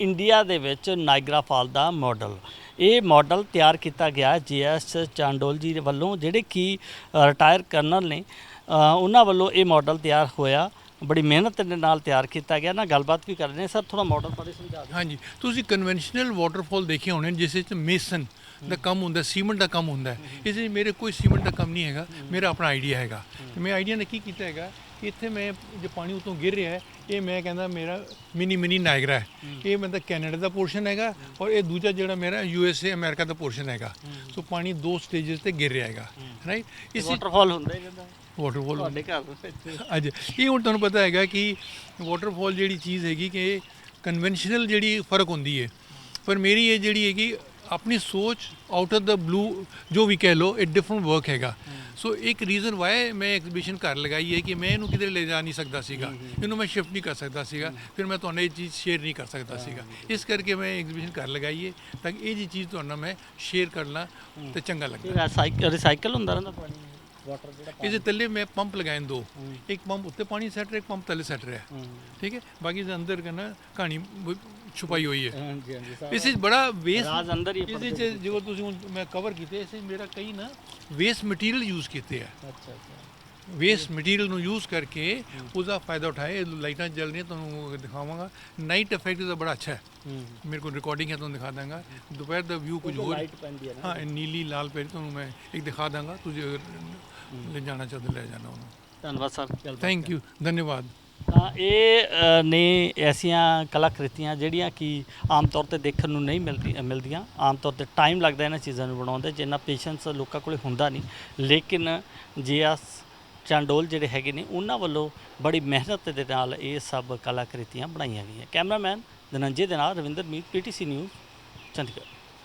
India ਦੇ ਵਿੱਚ Niagara fall ਦਾ ਮਾਡਲ। ਇਹ ਮਾਡਲ ਤਿਆਰ ਕੀਤਾ ਗਿਆ ਜੀਐਸ ਚਾਂਡੋਲ ਜੀ ਦੇ ਵੱਲੋਂ, ਜਿਹੜੇ ਕਿ ਰਿਟਾਇਰ ਕਰਨਲ ਨੇ। ਉਹਨਾਂ ਵੱਲੋਂ ਇਹ ਮਾਡਲ ਤਿਆਰ ਹੋਇਆ। ਬੜੀ ਮਿਹਨਤ ਦੇ ਨਾਲ ਤਿਆਰ ਕੀਤਾ ਗਿਆ। ਨਾ ਗੱਲਬਾਤ ਵੀ ਕਰ ਰਹੇ ਨੇ। ਸਰ ਥੋੜਾ ਮਾਡਲ ਬਾਰੇ ਸਮਝਾ ਦਿਓ। ਹਾਂਜੀ। ਤੁਸੀਂ ਕਨਵੈਨਸ਼ਨਲ ਵਾਟਰਫਾਲ ਦੇਖੇ ਹੋਣੇ ਜਿਸ ਵਿੱਚ ਮੇਸਨ ਦਾ ਕੰਮ ਹੁੰਦਾ, ਸੀਮੈਂਟ ਦਾ ਕੰਮ ਹੁੰਦਾ। ਇਸ ਵਿੱਚ ਮੇਰੇ ਕੋਈ ਸੀਮੈਂਟ ਦਾ ਕੰਮ ਨਹੀਂ ਹੈਗਾ। ਮੇਰਾ ਆਪਣਾ ਆਈਡੀਆ ਹੈਗਾ। ਤੇ ਮੈਂ ਆਈਡੀਆ ਨੇ ਕੀ ਕੀਤਾ ਹੈਗਾ? ਕਿ ਇੱਥੇ ਮੈਂ ਜੋ ਪਾਣੀ ਉਤੋਂ ਗਿਰ ਰਿਹਾ ਹੈ ਇਹ ਮੈਂ ਕਹਿੰਦਾ ਮੇਰਾ ਮਿਨੀ ਮਿਨੀ ਨਾਇਗਰਾ ਹੈ। ਇਹ ਮਤਲਬ ਕੈਨੇਡਾ ਦਾ ਪੋਰਸ਼ਨ ਹੈਗਾ ਔਰ ਇਹ ਦੂਜਾ ਜਿਹੜਾ ਮੇਰਾ ਯੂ ਐਸ ਏ ਅਮਰੀਕਾ ਦਾ ਪੋਰਸ਼ਨ ਹੈਗਾ। ਸੋ ਪਾਣੀ ਦੋ ਸਟੇजेस ਤੇ ਗਿਰ ਰਿਹਾ ਹੈਗਾ ਰਾਈਟ ਇਸ ਵਾਟਰਫਾਲ ਹੁੰਦਾ ਹੀ ਰਹਿੰਦਾ। ਵਾਟਰਫਾਲ ਤੁਹਾਡੇ ਘਰ ਵਿੱਚ ਅੱਜ ਇਹ ਹੁਣ ਤੁਹਾਨੂੰ ਪਤਾ ਹੈਗਾ ਕਿ ਵਾਟਰਫਾਲ ਜਿਹੜੀ ਚੀਜ਼ ਹੈਗੀ ਕਿ ਕਨਵੈਨਸ਼ਨਲ ਜਿਹੜੀ ਫ਼ਰਕ ਹੁੰਦੀ ਹੈ। ਪਰ ਮੇਰੀ ਇਹ ਜਿਹੜੀ ਹੈਗੀ ਆਪਣੀ ਸੋਚ ਆਊਟ ਆਫ ਦਾ ਬਲੂ ਜੋ ਵੀ ਕਹਿ ਲੋ ਇਹ ਡਿਫਰੈਂਟ ਵਰਕ ਹੈਗਾ। ਸੋ ਇੱਕ ਰੀਜ਼ਨ ਵਾਈ ਮੈਂ ਐਗਜ਼ੀਬਿਸ਼ਨ ਘਰ ਲਗਾਈ ਹੈ ਕਿ ਮੈਂ ਇਹਨੂੰ ਕਿਧਰੇ ਲੈ ਜਾ ਨਹੀਂ ਸਕਦਾ ਸੀਗਾ। ਇਹਨੂੰ ਮੈਂ ਸ਼ਿਫਟ ਨਹੀਂ ਕਰ ਸਕਦਾ ਸੀਗਾ। ਫਿਰ ਮੈਂ ਤੁਹਾਨੂੰ ਇਹ ਚੀਜ਼ ਸ਼ੇਅਰ ਨਹੀਂ ਕਰ ਸਕਦਾ ਸੀਗਾ। ਇਸ ਕਰਕੇ ਮੈਂ ਐਗਜ਼ੀਬਿਸ਼ਨ ਘਰ ਲਗਾਈ ਹੈ ਤਾਂ ਕਿ ਇਹ ਜੀ ਚੀਜ਼ ਤੁਹਾਨੂੰ ਮੈਂ ਸ਼ੇਅਰ ਕਰਨਾ ਤੇ ਚੰਗਾ ਲੱਗਦਾ। ਰਿਸਾਈਕਲ ਹੁੰਦਾ ਰਹਿੰਦਾ ਪਾਣੀ ਵਾਟਰ ਜਿਹੜਾ ਇਹਦੇ ਥੱਲੇ ਮੈਂ ਪੰਪ ਲਗਾਏ ਦੋ। ਇੱਕ ਪੰਪ ਉੱਤੇ ਪਾਣੀ ਸੈਟ ਰਿਹਾ ਇੱਕ ਪੰਪ ਥੱਲੇ ਸੈਟ ਰਿਹਾ। ਠੀਕ ਹੈ? ਬਾਕੀ ਦੇ ਅੰਦਰ ਕਰਨਾ ਕਹਾਣੀ ਛੁਪਾਈ ਹੋਈ ਹੈ। ਹਾਂਜੀ ਹਾਂਜੀ ਇਸ ਵਿੱਚ ਬੜਾ ਵੇਸਟ ਰਾਜ ਅੰਦਰ ਹੀ ਇਸ ਵਿੱਚ ਜੋ ਤੁਸੀਂ ਹੁਣ ਮੈਂ ਕਵਰ ਕੀਤੇ ਇਸ ਵਿੱਚ ਮੇਰਾ ਕਈ ਨਾ ਵੇਸਟ ਮਟੀਰੀਅਲ ਯੂਜ਼ ਕੀਤੇ ਆ। ਅੱਛਾ ਅੱਛਾ। ਵੇਸਟ ਮਟੀਰੀਅਲ ਨੂੰ ਯੂਜ਼ ਕਰਕੇ ਉਹਦਾ ਫਾਇਦਾ ਉਠਾਏ ਇਹ ਲਾਈਟਾਂ ਜਲ ਰਹੀਆਂ ਤੁਹਾਨੂੰ ਦਿਖਾਵਾਂਗਾ। ਨਾਈਟ ਇਫੈਕਟ ਦਾ ਬੜਾ ਅੱਛਾ ਹੈ। ਹੂੰ ਮੇਰੇ ਕੋਲ ਰਿਕਾਰਡਿੰਗ ਹੈ ਤੁਹਾਨੂੰ ਦਿਖਾ ਦਾਂਗਾ। ਦੁਪਹਿਰ ਦਾ ਵਿਊ ਕੁਝ ਹੋਰ ਲਾਈਟ ਪੈਂਦੀ ਹੈ ਨਾ। ਹਾਂ ਇਹ ਨੀਲੀ ਲਾਲ ਪੇਰੀ ਤੁਹਾਨੂੰ ਮੈਂ ਇੱਕ ਦਿਖਾ ਦਾਂਗਾ। ਤੁਸੀਂ ਅਗਰ ਲੈ ਜਾਣਾ ਚਾਹਦੇ ਲੈ ਜਾਣਾ ਉਹਨੂੰ। ਧੰਨਵਾਦ ਸਰ ਥੈਂਕ ਯੂ ਧੰਨਵਾਦ। ਤਾਂ ਇਹ ਅ, ਨੇ ਐਸੀਆਂ ਕਲਾਕ੍ਰਿਤੀਆਂ ਜਿਹੜੀਆਂ ਕਿ ਆਮ ਤੌਰ ਤੇ ਦੇਖਣ ਨੂੰ ਨਹੀਂ ਮਿਲਦੀ ਮਿਲਦੀਆਂ। ਆਮ ਤੌਰ ਤੇ ਟਾਈਮ ਲੱਗਦਾ ਇਹਨਾਂ ਚੀਜ਼ਾਂ ਨੂੰ ਬਣਾਉਣ ਦੇ ਜਿੰਨਾ ਪੇਸ਼ੈਂਸ ਲੋਕਾਂ ਕੋਲੇ ਹੁੰਦਾ ਨਹੀਂ। ਲੇਕਿਨ ਜੇ ਆ ਚਾਂਡੋਲ ਜਿਹੜੇ ਹੈਗੇ ਨੇ ਉਹਨਾਂ ਵੱਲੋਂ ਬੜੀ ਮਿਹਨਤ ਦੇ ਨਾਲ ਇਹ ਸਭ ਕਲਾਕ੍ਰਿਤੀਆਂ ਬਣਾਈਆਂ ਗਈਆਂ। ਕੈਮਰਾਮੈਨ ਧਨੰਜੇ ਦੇ ਨਾਲ ਰਵਿੰਦਰ ਮੀਤ ਪੀਟੀਸੀ ਨਿਊਜ਼ ਚੰਡੀਗੜ੍ਹ।